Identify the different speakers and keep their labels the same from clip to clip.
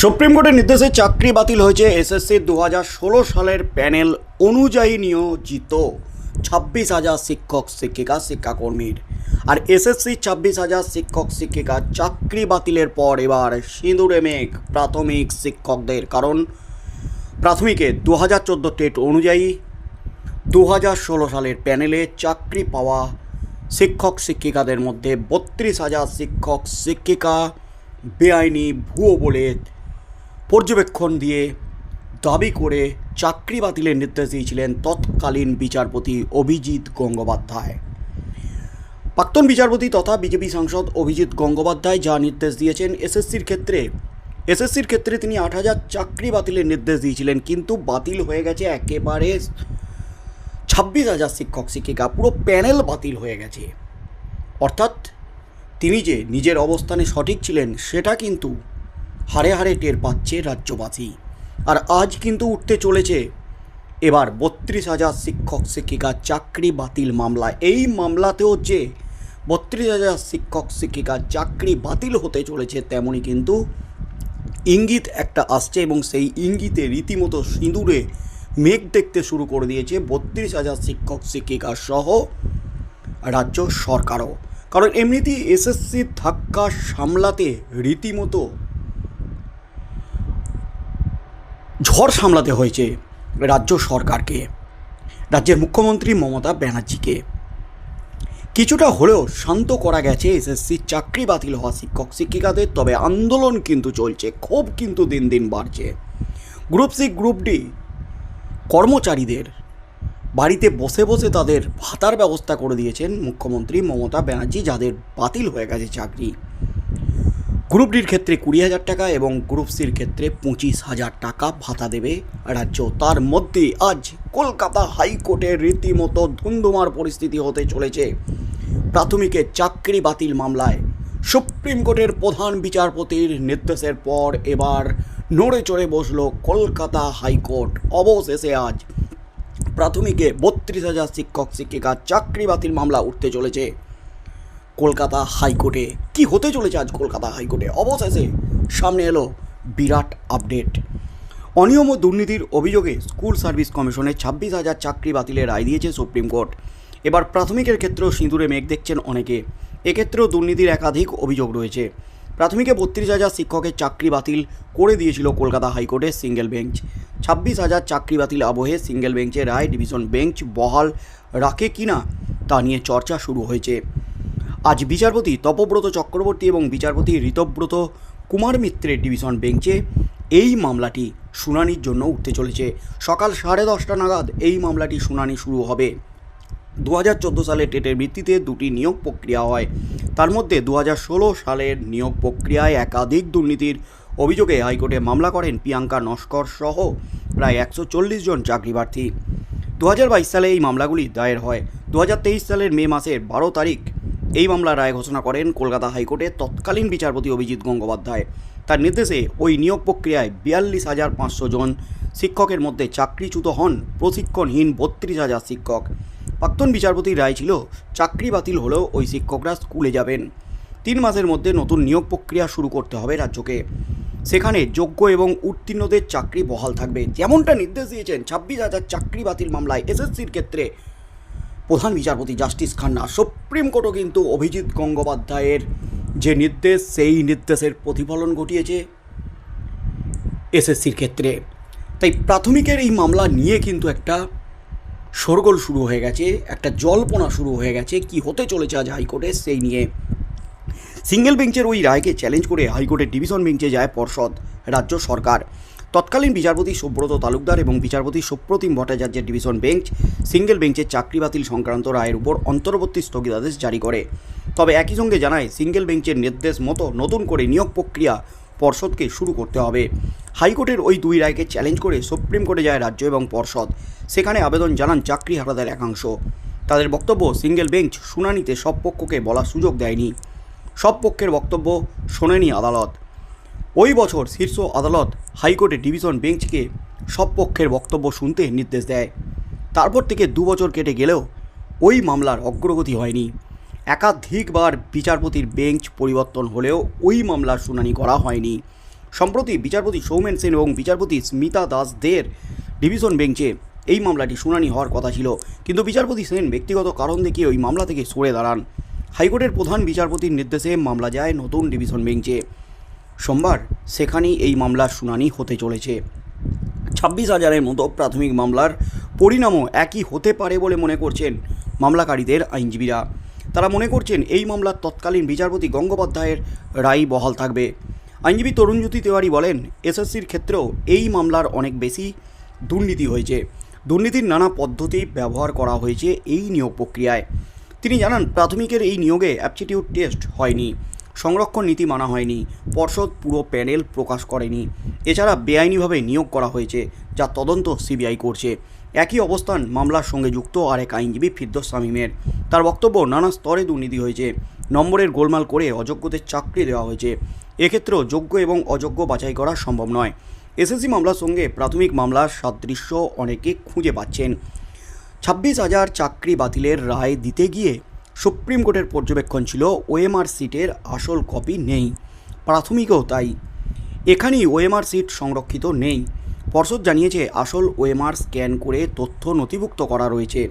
Speaker 1: Supreme কোর্টের নির্দেশে চাকরি বাতিল হয়েছে এসএসসি দু হাজার ষোলো সালের প্যানেল অনুযায়ী নিয়োজিত ছাব্বিশ হাজার শিক্ষক, শিক্ষিকা, শিক্ষাকর্মীর। আর এসএসসি ছাব্বিশ হাজার শিক্ষক, শিক্ষিকা চাকরি বাতিলের পর এবার সিঁদুরে মেঘ প্রাথমিক শিক্ষকদের। কারণ প্রাথমিকে দু হাজার চোদ্দ টেট অনুযায়ী দু হাজার ষোলো সালের প্যানেলে চাকরি পাওয়া শিক্ষক, শিক্ষিকাদের মধ্যে বত্রিশ হাজার শিক্ষক, শিক্ষিকা বেআইনি ভুয়ো বলে পর্যবেক্ষণ দিয়ে দাবি করে চাকরি বাতিলের নির্দেশ দিয়েছিলেন তৎকালীন বিচারপতি অভিজিৎ গঙ্গোপাধ্যায়। প্রাক্তন বিচারপতি তথা বিজেপি সাংসদ অভিজিৎ গঙ্গোপাধ্যায় যা নির্দেশ দিয়েছেন এসএসসির ক্ষেত্রে। এসএসসির ক্ষেত্রে তিনি আট হাজার চাকরি বাতিলের নির্দেশ দিয়েছিলেন, কিন্তু বাতিল হয়ে গেছে একেবারে ছাব্বিশ হাজার শিক্ষক, শিক্ষিকা, পুরো প্যানেল বাতিল হয়ে গেছে। অর্থাৎ তিনি যে নিজের অবস্থানে সঠিক ছিলেন, সেটা কিন্তু হারে হারে টের পাচ্ছে রাজ্যবাসী। আর আজ কিন্তু উঠতে চলেছে। এবার বত্রিশ হাজার শিক্ষক শিক্ষিকার চাকরি বাতিল মামলা। এই মামলাতেও যে বত্রিশ হাজার শিক্ষক শিক্ষিকার চাকরি বাতিল হতে চলেছে তেমনই কিন্তু ইঙ্গিত একটা আসছে এবং সেই ইঙ্গিতে রীতিমতো সিঁদুরে মেঘ দেখতে শুরু করে দিয়েছে বত্রিশ হাজার শিক্ষক শিক্ষিকা সহ রাজ্য সরকারও। কারণ এমনিতেই এসএসসির ধাক্কা সামলাতে রীতিমতো ঝড় সামলাতে হয়েছে রাজ্য সরকারকে, রাজ্যের মুখ্যমন্ত্রী মমতা ব্যানার্জিকে। কিছুটা হলেও শান্ত করা গেছে এসএসসির চাকরি বাতিল হওয়া শিক্ষক শিক্ষিকাদের, তবে আন্দোলন কিন্তু চলছে, ক্ষোভ কিন্তু দিন দিন বাড়ছে। গ্রুপ সি, গ্রুপ ডি কর্মচারীদের বাড়িতে বসে বসে তাদের ভাতার ব্যবস্থা করে দিয়েছেন মুখ্যমন্ত্রী মমতা ব্যানার্জি, যাদের বাতিল হয়ে গেছে চাকরি। গ্রুপ ডির ক্ষেত্রে কুড়ি হাজার টাকা এবং গ্রুপ সির ক্ষেত্রে পঁচিশ হাজার টাকা ভাতা দেবে রাজ্য। তার মধ্যে আজ কলকাতা হাইকোর্টের রীতিমতো ধুন্ধুমার পরিস্থিতি হতে চলেছে। প্রাথমিকে চাকরি বাতিল মামলায় সুপ্রিম কোর্টের প্রধান বিচারপতির নির্দেশের পর এবার নড়ে চড়ে বসল কলকাতা হাইকোর্ট। অবশেষে আজ প্রাথমিকে বত্রিশ হাজার শিক্ষক শিক্ষিকা চাকরি বাতিল মামলা উঠতে চলেছে। কলকাতা হাইকোর্টে। কি হতে চলেছে আজ কলকাতা হাইকোর্টে? অবশেষে সামনে এলো বিরাট আপডেট। অনিয়ম ও দুর্নীতির অভিযোগে স্কুল সার্ভিস কমিশনে ছাব্বিশ হাজার চাকরি বাতিলের রায় দিয়েছে সুপ্রিম কোর্ট। এবার প্রাথমিকের ক্ষেত্রেও সিঁদুরে মেঘ দেখছেন অনেকে। এক্ষেত্রেও দুর্নীতির একাধিক অভিযোগ রয়েছে। প্রাথমিকে বত্রিশ হাজার শিক্ষকের চাকরি বাতিল করে দিয়েছিল কলকাতা হাইকোর্টের সিঙ্গেল বেঞ্চ। ছাব্বিশ হাজার চাকরি বাতিল আবহে সিঙ্গেল বেঞ্চের রায় ডিভিশন বেঞ্চ বহাল রাখে কিনা তা নিয়ে চর্চা শুরু হয়েছে। আজ বিচারপতি তপব্রত চক্রবর্তী এবং বিচারপতি ঋতব্রত কুমার মিত্রের ডিভিশন বেঞ্চে এই মামলাটি শুনানির জন্য উঠতে চলেছে। সকাল সাড়ে দশটা নাগাদ এই মামলাটি শুনানি শুরু হবে। দু হাজার চোদ্দ সালে টেটের ভিত্তিতে দুটি নিয়োগ প্রক্রিয়া হয়। তার মধ্যে দু হাজার ষোলো সালের নিয়োগ প্রক্রিয়ায় একাধিক দুর্নীতির অভিযোগে হাইকোর্টে মামলা করেন প্রিয়াঙ্কা নস্কর সহ প্রায় একশো চল্লিশ জন চাকরিপ্রার্থী দু হাজার বাইশ সালে এই মামলাগুলি দায়ের হয়। দু হাজার তেইশ সালের মে মাসের বারো তারিখ এই মামলার রায় ঘোষণা করেন কলকাতা হাইকোর্টের তৎকালীন বিচারপতি অভিজিৎ গঙ্গোপাধ্যায়। তার নির্দেশে ওই নিয়োগ প্রক্রিয়ায় বিয়াল্লিশ হাজার পাঁচশো জন শিক্ষকের মধ্যে চাকরিচ্যুত হন প্রশিক্ষণহীন বত্রিশ হাজার শিক্ষক। প্রাক্তন বিচারপতির রায় ছিল, চাকরি বাতিল হলেও ওই শিক্ষকরা স্কুলে যাবেন। তিন মাসের মধ্যে নতুন নিয়োগ প্রক্রিয়া শুরু করতে হবে রাজ্যকে। সেখানে যোগ্য এবং উত্তীর্ণদের চাকরি বহাল থাকবে। যেমনটা নির্দেশ দিয়েছেন ছাব্বিশ হাজার চাকরি বাতিল মামলায় এসএসসির ক্ষেত্রে প্রধান বিচারপতি জাস্টিস খান্না, সুপ্রিম কোর্টও কিন্তু অভিজিৎ গঙ্গোপাধ্যায়ের যে নির্দেশ, সেই নির্দেশের প্রতিফলন ঘটিয়েছে এসএসসির ক্ষেত্রে। তাই প্রাথমিকের এই মামলা নিয়ে কিন্তু একটা শোরগোল শুরু হয়ে গেছে, একটা জল্পনা শুরু হয়ে গেছে, কি হতে চলেছে আজ হাইকোর্টে সেই নিয়ে। সিঙ্গেল বেঞ্চের ওই রায়কে চ্যালেঞ্জ করে হাইকোর্টের ডিভিশন বেঞ্চে যায় পর্ষদ, রাজ্য সরকার। তৎকালীন বিচারপতি সুব্রত তালুকদার এবং বিচারপতি সুপ্রতিম ভট্টাচার্যের ডিভিশন বেঞ্চ সিঙ্গেল বেঞ্চের চাকরি বাতিল সংক্রান্ত রায়ের উপর অন্তর্বর্তী স্থগিতাদেশ জারি করে। তবে একই সঙ্গে জানায়, সিঙ্গেল বেঞ্চের নির্দেশ মতো নতুন করে নিয়োগ প্রক্রিয়া পর্ষদকে শুরু করতে হবে। হাইকোর্টের ওই দুই রায়কে চ্যালেঞ্জ করে সুপ্রিম কোর্টে যায় রাজ্য এবং পর্ষদ। সেখানে আবেদন জানান চাকরি হারাদের একাংশ। তাদের বক্তব্য, সিঙ্গেল বেঞ্চ শুনানিতে সব পক্ষকে বলার সুযোগ দেয়নি। সব পক্ষের বক্তব্য শোনেনি আদালত। ওই বছর শীর্ষ আদালত হাইকোর্টের ডিভিশন বেঞ্চকে সব পক্ষের বক্তব্য শুনতে নির্দেশ দেয়। তারপর থেকে দু বছর কেটে গেলেও ওই মামলার অগ্রগতি হয়নি। একাধিকবার বিচারপতির বেঞ্চ পরিবর্তন হলেও ওই মামলার শুনানি করা হয়নি। সম্প্রতি বিচারপতি সৌমেন সেন এবং বিচারপতি স্মিতা দাস দের ডিভিশন বেঞ্চে এই মামলাটি শুনানি হওয়ার কথা ছিল। কিন্তু বিচারপতি সেন ব্যক্তিগত কারণ দেখিয়ে ওই মামলা থেকে সরে দাঁড়ান। হাইকোর্টের প্রধান বিচারপতির নির্দেশে মামলা যায় নতুন ডিভিশন বেঞ্চে। সোমবার সেখানেই এই মামলার শুনানি হতে চলেছে। ছাব্বিশ হাজারের মতো প্রাথমিক মামলার পরিণামও একই হতে পারে বলে মনে করছেন মামলাকারীদের আইনজীবীরা। তারা মনে করছেন এই মামলার তৎকালীন বিচারপতি গঙ্গোপাধ্যায়ের রায় বহাল থাকবে। আইনজীবী তরুণজ্যোতি তেওয়ারি বলেন, এসএসসির ক্ষেত্রেও এই মামলার অনেক বেশি দুর্নীতি হয়েছে। দুর্নীতির নানা পদ্ধতি ব্যবহার করা হয়েছে এই নিয়োগ প্রক্রিয়ায়। তিনি জানান, প্রাথমিকের এই নিয়োগে অ্যাপটিটিউড টেস্ট হয়নি। সংরক্ষণ নীতি মানা হয়নি। পর্ষদ পুরো প্যানেল প্রকাশ করেনি। এছাড়া বেআইনিভাবে নিয়োগ করা হয়েছে, যা তদন্ত সিবিআই করছে। একই অবস্থান মামলার সঙ্গে যুক্ত আর এক আইনজীবী ফিরদোস শামীমের। তার বক্তব্য নানা স্তরে দুর্নীতি হয়েছে। নম্বরের গোলমাল করে অযোগ্যদের চাকরি দেওয়া হয়েছে। এক্ষেত্রেও যোগ্য এবং অযোগ্য বাছাই করা সম্ভব নয়। এসএসসি মামলার সঙ্গে প্রাথমিক মামলার সাদৃশ্য অনেকে খুঁজে পাচ্ছেন। ছাব্বিশ হাজার চাকরি বাতিলের রায় দিতে গিয়ে সুপ্রিম কোর্টের পর্যবেক্ষণ ছিল ওএমআর সিটের আসল কপি নেই। প্রাথমিকও তাই। এখানেই ওএমআর সিট সংরক্ষিত নেই। পর্ষদ জানিয়েছে, আসল ওএমআর স্ক্যান করে তথ্য নথিভুক্ত করা রয়েছে।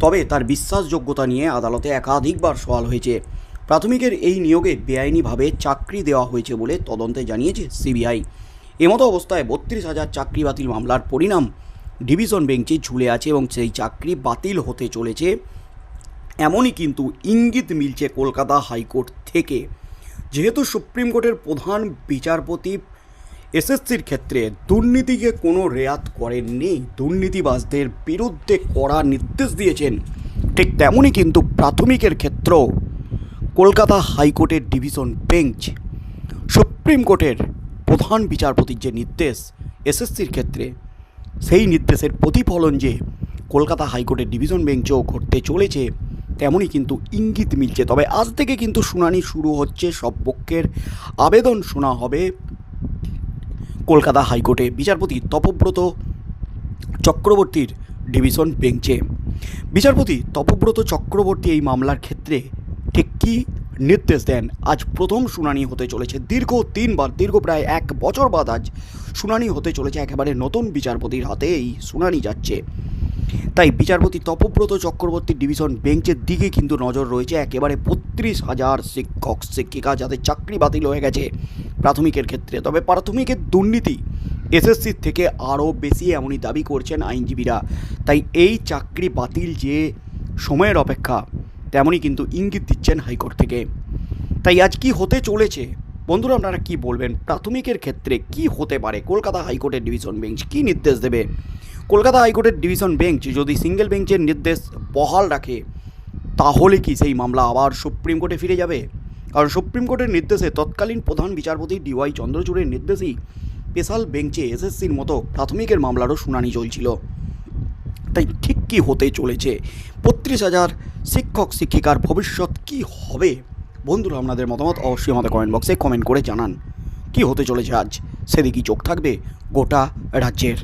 Speaker 1: তবে তার বিশ্বাসযোগ্যতা নিয়ে আদালতে একাধিকবার সওয়াল হয়েছে। প্রাথমিকের এই নিয়োগে বেআইনিভাবে চাকরি দেওয়া হয়েছে বলে তদন্তে জানিয়েছে সিবিআই। এমতো অবস্থায় বত্রিশ হাজার চাকরি বাতিল মামলার পরিণাম ডিভিশন বেঞ্চে ঝুলে আছে এবং সেই চাকরি বাতিল হতে চলেছে এমনই কিন্তু ইঙ্গিত মিলছে কলকাতা হাইকোর্ট থেকে। যেহেতু সুপ্রিম কোর্টের প্রধান বিচারপতি এসএসসির ক্ষেত্রে দুর্নীতিকে কোনো রেয়াত করেননি, দুর্নীতিবাজদের বিরুদ্ধে কড়া নির্দেশ দিয়েছেন। ঠিক তেমনই কিন্তু প্রাথমিকের ক্ষেত্রেও কলকাতা হাইকোর্টের ডিভিশন বেঞ্চ, সুপ্রিম কোর্টের প্রধান বিচারপতির যে নির্দেশ এসএসসির ক্ষেত্রে, সেই নির্দেশের প্রতিফলন যে কলকাতা হাইকোর্টের ডিভিশন বেঞ্চও ঘটতে চলেছে তেমনই কিন্তু ইঙ্গিত মিলছে। তবে আজ থেকে কিন্তু শুনানি শুরু হচ্ছে, সব পক্ষের আবেদন শোনা হবে কলকাতা হাইকোর্টে। বিচারপতি তপব্রত চক্রবর্তীর ডিভিশন বেঞ্চে। বিচারপতি তপব্রত চক্রবর্তী এই মামলার ক্ষেত্রে ঠিক কী নির্দেশ দেন? আজ প্রথম শুনানি হতে চলেছে। দীর্ঘ তিনবার, দীর্ঘ প্রায় এক বছর বাদ আজ শুনানি হতে চলেছে। একেবারে নতুন বিচারপতির হাতে এই শুনানি যাচ্ছে। তাই বিচারপতি তপব্রত চক্রবর্তী ডিভিশন বেঞ্চের দিকে কিন্তু নজর রয়েছে। একেবারে বত্রিশ হাজার শিক্ষক, শিক্ষিকা যাদের চাকরি বাতিল হয়ে গেছে প্রাথমিকের ক্ষেত্রে। তবে প্রাথমিকের দুর্নীতি এসএসসির থেকে আরও বেশি এমনই দাবি করছেন আইনজীবীরা। তাই এই চাকরি বাতিল যে সময়ের অপেক্ষা, তেমনই কিন্তু ইঙ্গিত দিচ্ছেন হাইকোর্ট থেকে। তাই আজ কি হতে চলেছে? বন্ধুরা, আপনারা কি বলবেন? প্রাথমিকের ক্ষেত্রে কি হতে পারে? কলকাতা হাইকোর্টের ডিভিশন বেঞ্চ কি নির্দেশ দেবে? কলকাতা হাইকোর্টের ডিভিশন বেঞ্চ যদি সিঙ্গেল বেঞ্চের নির্দেশ বহাল রাখে, তাহলে কি সেই মামলা আবার সুপ্রিম কোর্টে ফিরে যাবে? কারণ সুপ্রিম কোর্টের নির্দেশে তৎকালীন প্রধান বিচারপতি ডিওয়াই চন্দ্রচূড়ের নির্দেশেই স্পেশাল বেঞ্চে এসএসসির মতো প্রাথমিকের মামলারও শুনানি চলছিল। তাই ঠিক কি হতে চলেছে? বত্রিশ হাজার শিক্ষক, শিক্ষিকার ভবিষ্যৎ কি হবে? বন্ধুরা, আপনাদের মতামত অবশ্যই আমাদের কমেন্ট বক্সে কমেন্ট করে জানান। কি হতে চলেছে আজ? সেদিকেই চোখ থাকবে গোটা রাজ্যের।